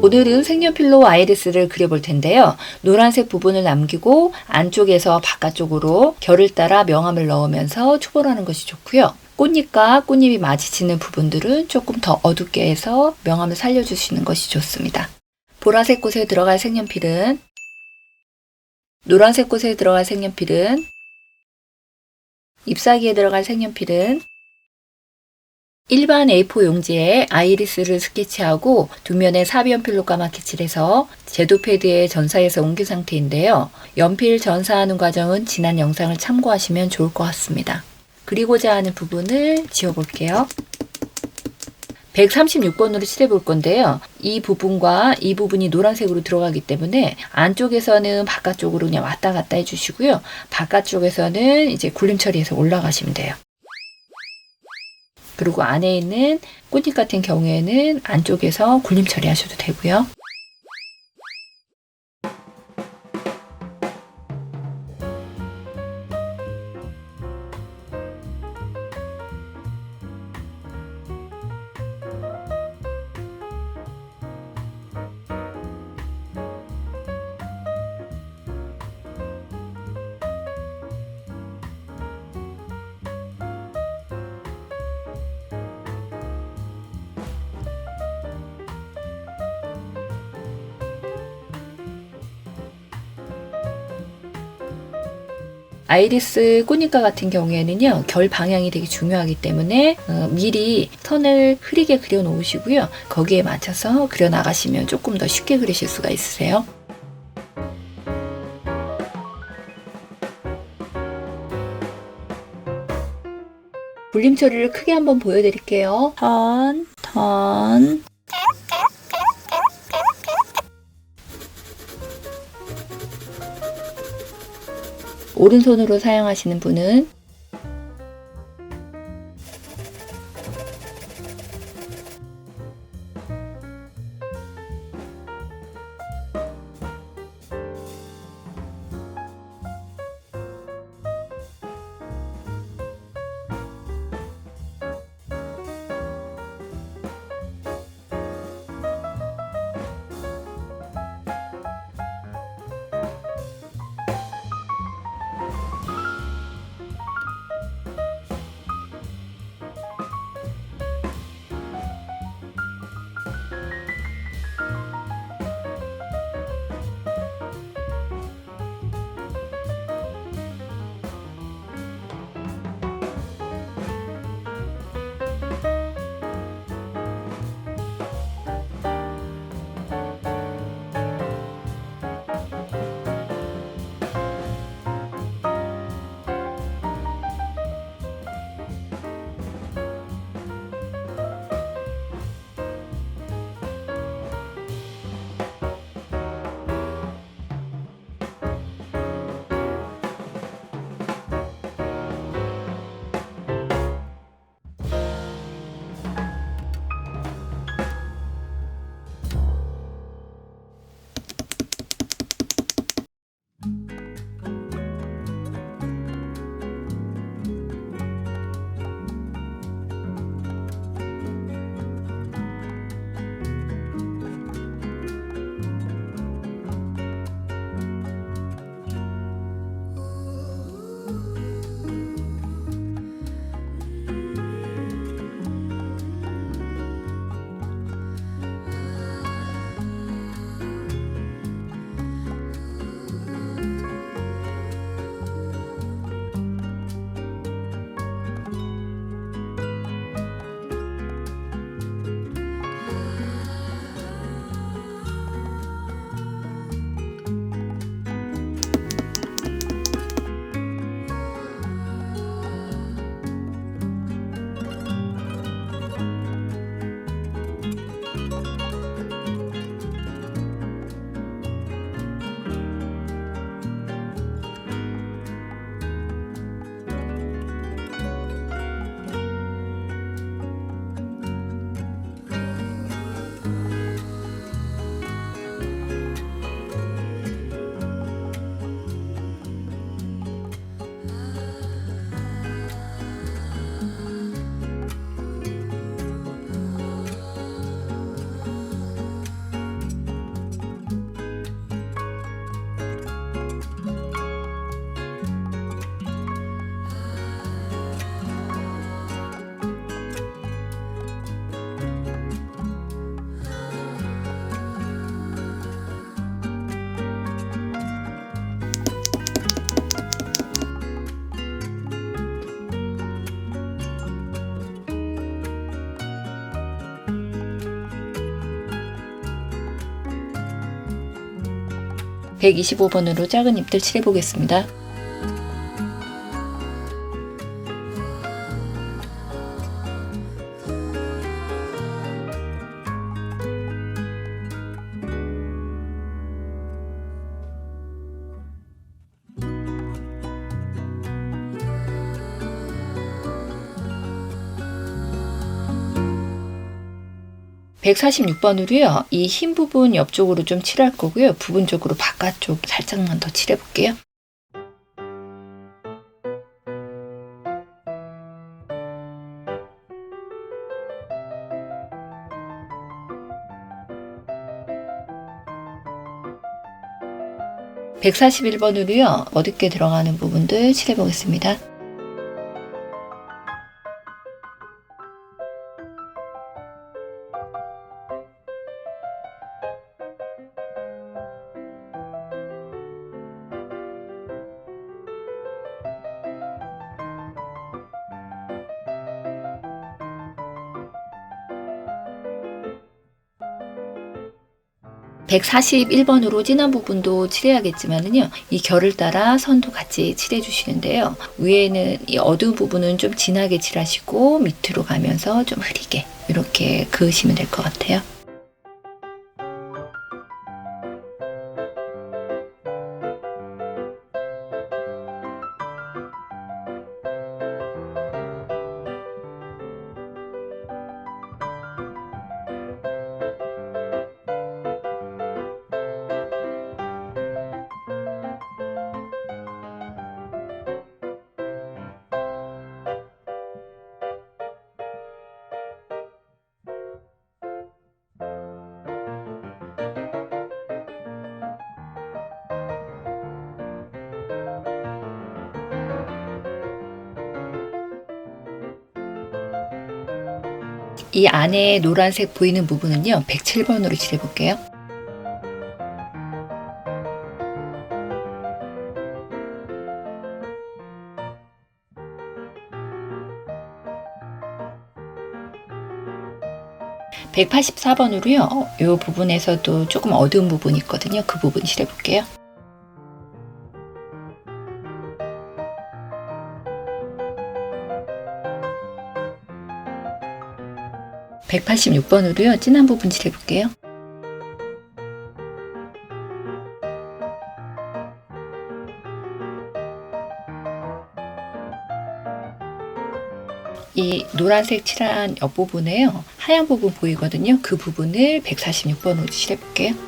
오늘은 색연필로 아이리스를 그려볼 텐데요. 노란색 부분을 남기고 안쪽에서 바깥쪽으로 결을 따라 명암을 넣으면서 초벌하는 것이 좋고요. 꽃잎과 꽃잎이 마주치는 부분들은 조금 더 어둡게 해서 명암을 살려주시는 것이 좋습니다. 보라색 꽃에 들어갈 색연필은 노란색 꽃에 들어갈 색연필은 잎사귀에 들어갈 색연필은 일반 A4 용지에 아이리스를 스케치하고 두 면에 사비 연필로 까맣게 칠해서 제도 패드에 전사해서 옮긴 상태인데요. 연필 전사하는 과정은 지난 영상을 참고하시면 좋을 것 같습니다. 그리고자 하는 부분을 지워볼게요. 136번으로 칠해 볼 건데요. 이 부분과 이 부분이 노란색으로 들어가기 때문에 안쪽에서는 바깥쪽으로 그냥 왔다 갔다 해주시고요. 바깥쪽에서는 이제 굴림 처리해서 올라가시면 돼요. 그리고 안에 있는 꽃잎 같은 경우에는 안쪽에서 굴림 처리하셔도 되고요. 아이리스 꽃잎과 같은 경우에는요, 결 방향이 되게 중요하기 때문에 어, 미리 선을 흐리게 그려 놓으시고요. 거기에 맞춰서 그려 나가시면 조금 더 쉽게 그리실 수가 있으세요. 굴림 처리를 크게 한번 보여드릴게요. 턴, 턴. 오른손으로 사용하시는 분은 125번으로 작은 잎들 칠해 보겠습니다. (146번으로요) 이 흰 부분 옆쪽으로 좀 칠할 거고요. 부분적으로 바깥쪽 살짝만 더 칠해 볼게요. (141번으로요) 어둡게 들어가는 부분들 칠해 보겠습니다. (141번으로) 진한 부분도 칠해야겠지만은요 이 결을 따라 선도 같이 칠해 주시는데요 위에는 이 어두운 부분은 좀 진하게 칠하시고 밑으로 가면서 좀 흐리게 이렇게 그으시면 될 것 같아요. 이 안에 노란색 보이는 부분은요 107번으로 칠해 볼게요. (184번으로요) 이 부분에서도 조금 어두운 부분이 있거든요 그 부분 칠해 볼게요. 186번으로요. 진한 부분 칠해 볼게요. 이 노란색 칠한 옆부분에요. 하얀 부분 보이거든요. 그 부분을 146번으로 칠해 볼게요.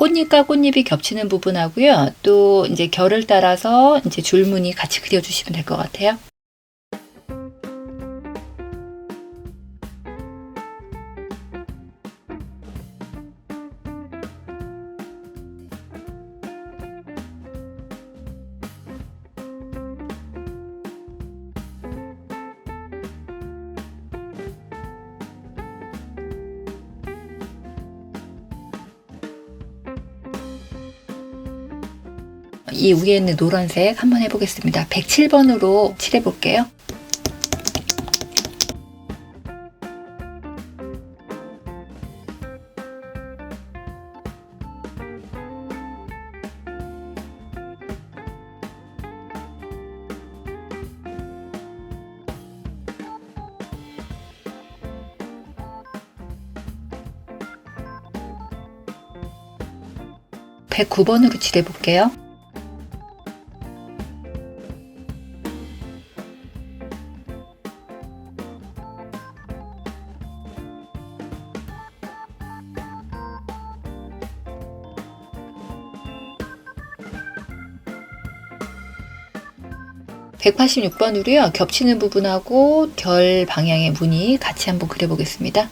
꽃잎과 꽃잎이 겹치는 부분하고요. 또 이제 결을 따라서 이제 줄무늬 같이 그려주시면 될 것 같아요. 이 위에 있는 노란색 한번 해보겠습니다. 107번으로 칠해볼게요. (109번으로) 칠해볼게요. 186번으로요. 겹치는 부분하고 결 방향의 무늬 같이 한번 그려보겠습니다.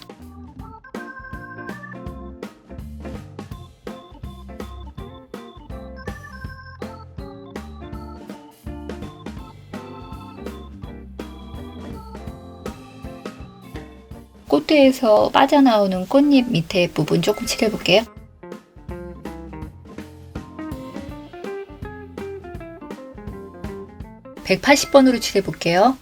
꽃대에서 빠져나오는 꽃잎 밑에 부분 조금 칠해볼게요. 180번으로 칠해 볼게요.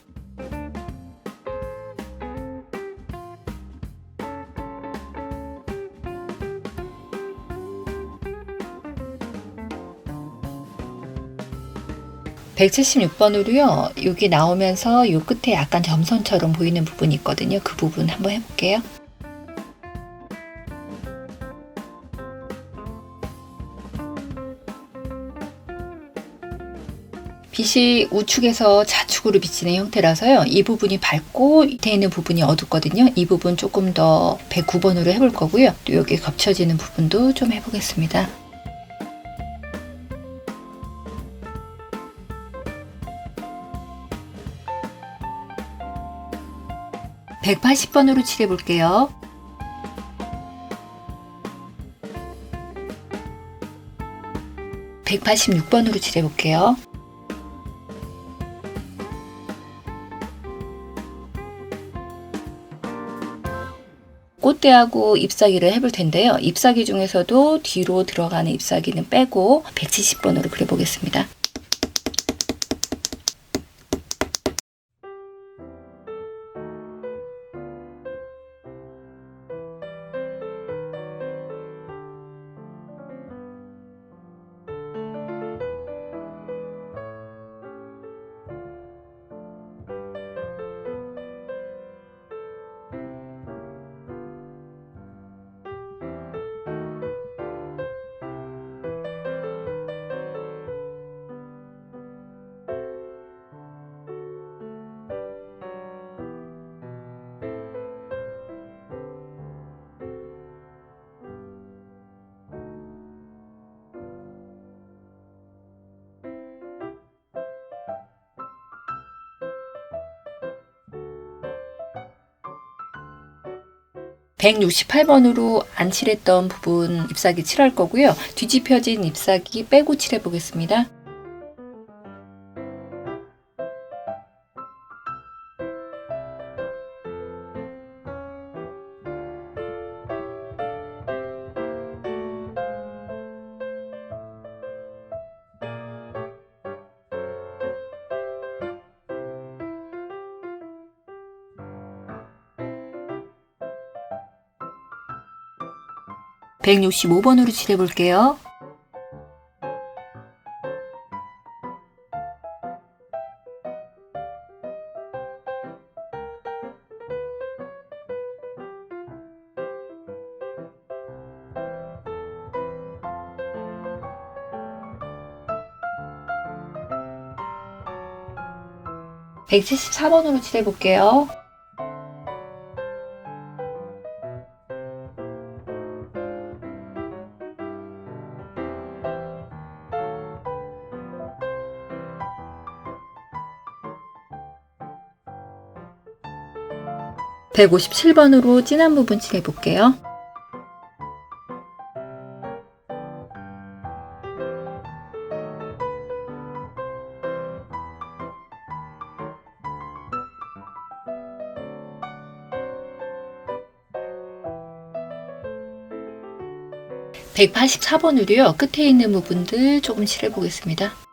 (176번으로요) 여기 나오면서 요 끝에 약간 점선처럼 보이는 부분이 있거든요 그 부분 한번 해볼게요 빛이 우측에서 좌측으로 비치는 형태라서요. 이 부분이 밝고 밑에 있는 부분이 어둡거든요. 이 부분 조금 더 109번으로 해볼 거고요. 또 여기 겹쳐지는 부분도 좀 해보겠습니다. (180번으로) 칠해 볼게요. (186번으로) 칠해 볼게요. 꽃대하고 잎사귀를 해볼 텐데요. 잎사귀 중에서도 뒤로 들어가는 잎사귀는 빼고 170번으로 그려보겠습니다. (168번으로) 안 칠했던 부분 잎사귀 칠할 거고요. 뒤집혀진 잎사귀 빼고 칠해 보겠습니다 (165번으로) 칠해 볼게요 (174번으로) 칠해 볼게요. 157번으로 진한 부분 칠해 볼게요. (184번으로요) 끝에 있는 부분들 조금 칠해 보겠습니다.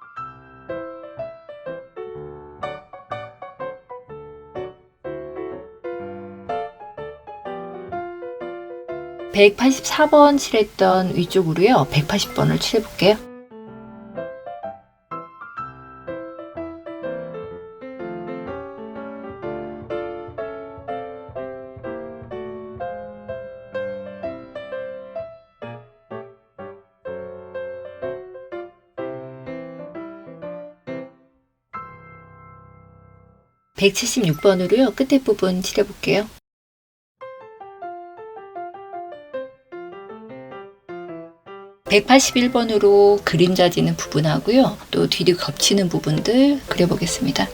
184번 칠했던 위쪽으로요. 180번을 칠해볼게요. (176번으로요) 끝에 부분 칠해볼게요. 181번으로 그림자 지는 부분하고요. 또 뒤로 겹치는 부분들 그려보겠습니다.